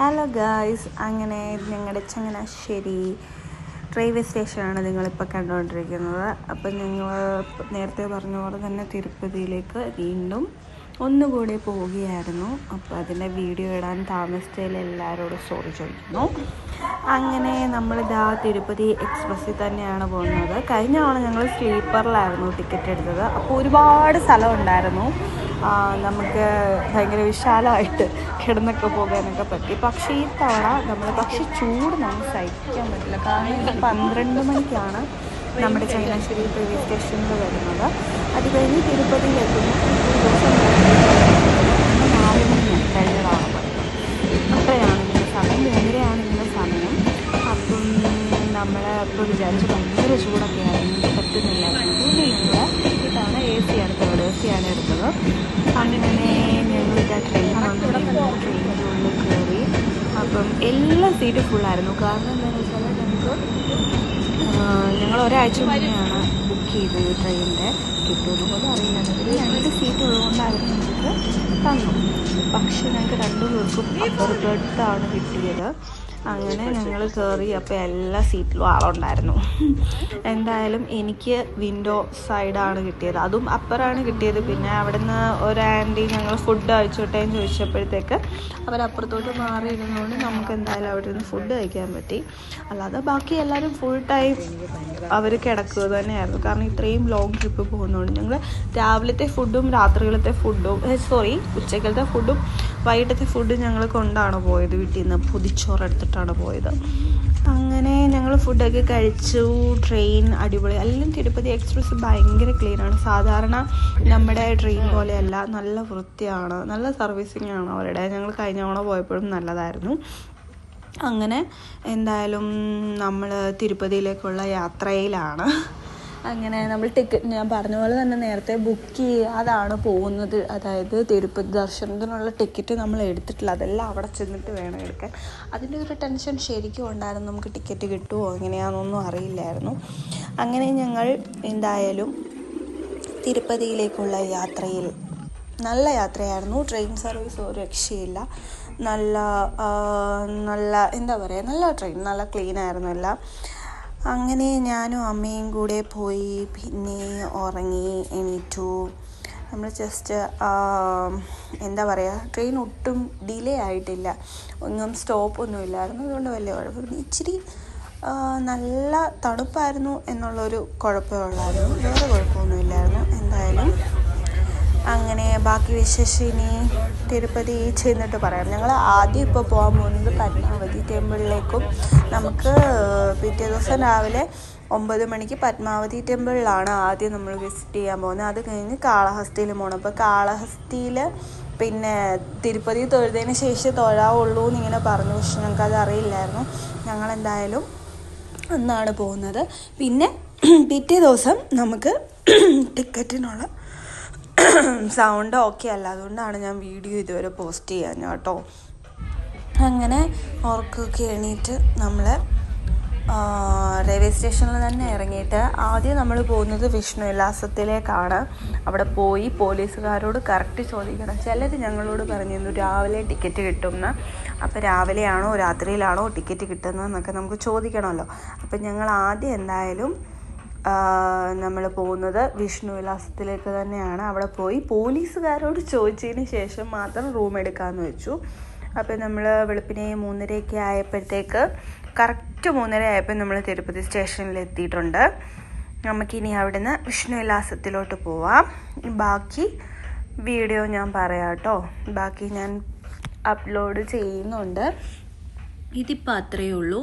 Hello guys അങ്ങനെ ഞങ്ങളുടെ Changanassery railway സ്റ്റേഷനാണ് നിങ്ങളിപ്പോൾ കണ്ടുകൊണ്ടിരിക്കുന്നത് അപ്പം നിങ്ങൾ നേരത്തെ പറഞ്ഞ പോലെ തന്നെ തിരുപ്പതിയിലേക്ക് വീണ്ടും ഒന്നുകൂടി പോവുകയായിരുന്നു. അപ്പോൾ അതിന്റെ വീഡിയോ ഇടാൻ താമസിച്ചതിൽ എല്ലാവരോടും സോറി ചോദിക്കുന്നു. അങ്ങനെ നമ്മളിതാ തിരുപ്പതി എക്സ്പ്രസ്സിൽ തന്നെയാണ് പോകുന്നത്. കഴിഞ്ഞ തവണ ഞങ്ങൾ സ്ലീപ്പറിലായിരുന്നു ടിക്കറ്റ് എടുത്തത്. അപ്പോൾ ഒരുപാട് സ്ഥലം ഉണ്ടായിരുന്നു. നമുക്ക് ഭയങ്കര വിശാലമായിട്ട് കിടന്നൊക്കെ പോകാനൊക്കെ പറ്റി. പക്ഷേ ഈ തവണ നമ്മൾ പക്ഷേ ചൂട് നമുക്ക് സഹിക്കാൻ പറ്റില്ല. കാരണം പന്ത്രണ്ട് മണിക്കാണ് നമ്മുടെ ചങ്ങനാശ്ശേരി റെയിൽവേ സ്റ്റേഷനിൽ വരുന്നത്. അത് കഴിഞ്ഞ് തിരുപ്പതിയിലെത്തുന്നു. നമ്മൾ ഇപ്പോൾ വിചാരിച്ചു ഭയങ്കര ചൂടൊക്കെ ആയിരുന്നു. പറ്റുന്നില്ലായിരുന്നു ഇത്തവണ A C third A C ആണ് എടുത്തത്. അങ്ങനെ ഞങ്ങൾ ഇതാ ട്രെയിനിന്റെ ഉള്ളിൽ കയറി അപ്പം എല്ലാ സീറ്റും ഫുള്ളായിരുന്നു കാരണം എന്താണെന്ന് വെച്ചാൽ ഞങ്ങൾക്ക് ഞങ്ങൾ ഒരാഴ്ച മുന്നെയാണ് ബുക്ക് ചെയ്തത് ട്രെയിനിന്റെ കിട്ടുമെന്ന് പോലും അറിയില്ല. രണ്ട് സീറ്റ് ഉള്ളതുകൊണ്ട് അവർ ഞങ്ങൾക്ക് തന്നു. പക്ഷേ ഞങ്ങൾക്ക് രണ്ടു പേർക്കും ഒരു ബെഡാണ് കിട്ടിയത്. അങ്ങനെ ഞങ്ങൾ കയറി അപ്പോൾ എല്ലാ സീറ്റിലും ആളുണ്ടായിരുന്നു. എന്തായാലും എനിക്ക് വിൻഡോ സൈഡാണ് കിട്ടിയത്. അതും അപ്പറാണ് കിട്ടിയത്. പിന്നെ അവിടുന്ന് ഒരു ആന്റി ഞങ്ങൾ ഫുഡ് കഴിച്ചോട്ടെ എന്ന് ചോദിച്ചപ്പോഴത്തേക്ക് അവരപ്പുറത്തോട്ട് മാറി ഇരുന്നുകൊണ്ട് നമുക്ക് എന്തായാലും അവിടെ നിന്ന് ഫുഡ് കഴിക്കാൻ പറ്റി. അല്ലാതെ ബാക്കി എല്ലാവരും ഫുൾ ടൈം അവർ കിടക്കുക തന്നെയായിരുന്നു. കാരണം ഇത്രയും ലോങ് ട്രിപ്പ് പോകുന്നതുകൊണ്ട് ഞങ്ങൾ രാവിലത്തെ ഫുഡും രാത്രികളത്തെ ഫുഡും സോറി ഉച്ചക്കലത്തെ ഫുഡും വൈകിട്ടത്തെ ഫുഡ് ഞങ്ങൾ കൊണ്ടാണ് പോയത്. വീട്ടിൽ നിന്ന് പൊതിച്ചോറ് എടുത്തിട്ടാണ് പോയത്. അങ്ങനെ ഞങ്ങൾ ഫുഡൊക്കെ കഴിച്ചു. ട്രെയിൻ അടിപൊളി. എല്ലാം തിരുപ്പതി എക്സ്പ്രസ് ഭയങ്കര ക്ലീൻ ആണ്. സാധാരണ നമ്മുടെ ട്രെയിൻ പോലെയല്ല. നല്ല വൃത്തിയാണ്. നല്ല സർവീസിങ് ആണ് അവരുടെ. ഞങ്ങൾ കഴിഞ്ഞ തവണ പോയപ്പോഴും നല്ലതായിരുന്നു. അങ്ങനെ എന്തായാലും നമ്മൾ തിരുപ്പതിയിലേക്കുള്ള യാത്രയിലാണ്. അങ്ങനെ നമ്മൾ ടിക്കറ്റ് ഞാൻ പറഞ്ഞ പോലെ തന്നെ നേരത്തെ ബുക്ക് ചെയ്യാതാണ് പോകുന്നത്. അതായത് തിരുപ്പതി ദർശനത്തിനുള്ള ടിക്കറ്റ് നമ്മൾ എടുത്തിട്ടില്ല. അതെല്ലാം അവിടെ ചെന്നിട്ട് വേണം എടുക്കാൻ. അതിന്റെ ഒരു ടെൻഷൻ ശരിക്കും ഉണ്ടായിരുന്നു. നമുക്ക് ടിക്കറ്റ് കിട്ടുമോ എങ്ങനെയാണെന്നൊന്നും അറിയില്ലായിരുന്നു. അങ്ങനെ ഞങ്ങൾ എന്തായാലും തിരുപ്പതിയിലേക്കുള്ള യാത്രയിൽ നല്ല യാത്രയായിരുന്നു. ട്രെയിൻ സർവീസ് ഒരു രക്ഷയില്ല. നല്ല നല്ല എന്താ പറയുക നല്ല ട്രെയിൻ നല്ല ക്ലീൻ ആയിരുന്നു എല്ലാം. അങ്ങനെ ഞാനും അമ്മയും കൂടെ പോയി പിന്നെ ഉറങ്ങി എണീറ്റു. നമ്മൾ ജസ്റ്റ് എന്താ പറയുക ട്രെയിൻ ഒട്ടും ഡിലേ ആയിട്ടില്ല. ഒന്നും സ്റ്റോപ്പ് ഒന്നും ഇല്ലായിരുന്നു. അതുകൊണ്ട് വലിയ കുഴപ്പം ഇച്ചിരി നല്ല തണുപ്പായിരുന്നു എന്നുള്ളൊരു കുഴപ്പമേ ഉള്ളായിരുന്നു വേറെ കുഴപ്പമൊന്നുമില്ലായിരുന്നു എന്തായാലും അങ്ങനെ ബാക്കി വിശേഷം ഇനി തിരുപ്പതി ചെന്നിട്ട് പറയാം. ഞങ്ങൾ ആദ്യം ഇപ്പോൾ പോകാൻ പോകുന്നത് പത്മാവതി ടെമ്പിളിലേക്കും. നമുക്ക് പിറ്റേ ദിവസം രാവിലെ ഒമ്പത് മണിക്ക് പത്മാവതി ടെമ്പിളിലാണ് ആദ്യം നമ്മൾ വിസിറ്റ് ചെയ്യാൻ പോകുന്നത്. അത് കഴിഞ്ഞ് കാളഹസ്തിയിൽ പോകണം അപ്പോൾ കാളഹസ്തിയിൽ പിന്നെ തിരുപ്പതി തൊഴുതതിന് ശേഷം തൊഴാവുള്ളൂ എന്നിങ്ങനെ പറഞ്ഞു. പക്ഷെ ഞങ്ങൾക്കത് അറിയില്ലായിരുന്നു. ഞങ്ങളെന്തായാലും അന്നാണ് പോകുന്നത്. പിന്നെ പിറ്റേ ദിവസം നമുക്ക് ടിക്കറ്റിനുള്ള സൗണ്ട് ഓക്കെ അല്ല. അതുകൊണ്ടാണ് ഞാൻ വീഡിയോ ഇതുവരെ പോസ്റ്റ് ചെയ്യാൻ കേട്ടോ. അങ്ങനെ ഓർക്കൊക്കെ എണീറ്റ് നമ്മൾ റെയിൽവേ സ്റ്റേഷനിൽ തന്നെ ഇറങ്ങിയിട്ട് ആദ്യം നമ്മൾ പോകുന്നത് വിഷ്ണു വിലാസത്തിലേക്കാണ്. അവിടെ പോയി പോലീസുകാരോട് കറക്റ്റ് ചോദിക്കണം. ചിലർ ഞങ്ങളോട് പറഞ്ഞിരുന്നു രാവിലെ ടിക്കറ്റ് കിട്ടുമെന്ന്. അപ്പോൾ രാവിലെയാണോ രാത്രിയിലാണോ ടിക്കറ്റ് കിട്ടുന്നതെന്നൊക്കെ നമുക്ക് ചോദിക്കണമല്ലോ. അപ്പം ഞങ്ങൾ ആദ്യം എന്തായാലും നമ്മൾ പോകുന്നത് വിഷ്ണു വിലാസത്തിലേക്ക് തന്നെയാണ്. അവിടെ പോയി പോലീസുകാരോട് ചോദിച്ചതിന് ശേഷം മാത്രം റൂം എടുക്കാമെന്ന് വെച്ചു. അപ്പോൾ നമ്മൾ വെളുപ്പിനെ മൂന്നരയൊക്കെ ആയപ്പോഴത്തേക്ക് കറക്റ്റ് മൂന്നര ആയപ്പോൾ നമ്മൾ തിരുപ്പതി സ്റ്റേഷനിൽ എത്തിയിട്ടുണ്ട്. നമുക്കിനി അവിടുന്ന് വിഷ്ണു വിലാസത്തിലോട്ട് പോവാം. ബാക്കി വീഡിയോ ഞാൻ പറയാം കേട്ടോ. ബാക്കി ഞാൻ അപ്ലോഡ് ചെയ്യുന്നുണ്ട്. ഇതിപ്പോൾ അത്രയേ ഉള്ളൂ.